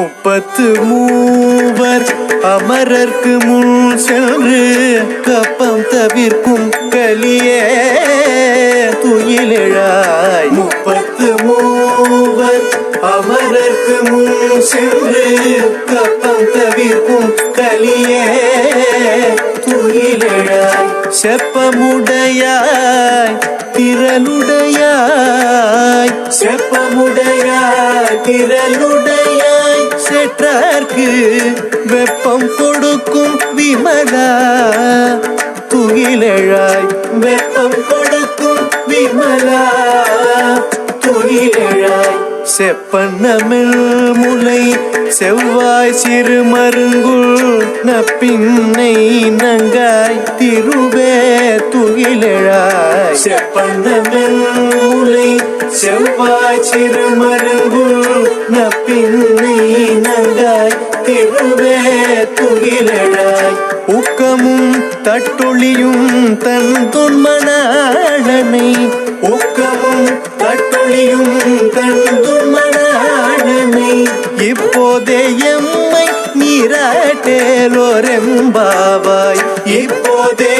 முப்பத்து மூவர் அமரர்க்கு முன் சென்று கப்பம் தவிர்க்கும் கலியே துயிலெழாய். முப்பத்து மூவர் அமரர்க்கு முன் சென்று கப்பம் தவிர்க்கும் கலியே துயிலெழாய். செப்பமுடையாய் திரளுடையாய். செப்பமுடையாய் திரளுடைய சேற்றார்க்கு வெப்பம் கொடுக்கும் விமலா. துயிலழாய் வெப்பம் கொடுக்கும் விமலா. துயிலழாய் செப்பன்னமிழ் முலை செவ்வாய் சிறு மருங்குள் நப்பின்னை நங்காய் திருவே. துயிலெழாய் செப்பன்னமிழ் முலை செவ்வாய் சிறு மருங்குள் நப்பின்னை துயிலெழாய் ஊக்கமும் தட்டொழியும் தன் தொன்மனாளனை. ஊக்கமும் தட்டொழியும் தன் தொன்மனாளனை. இப்போதே எம்மை நீராட்டேலோரெம்பாவாய் இப்போதே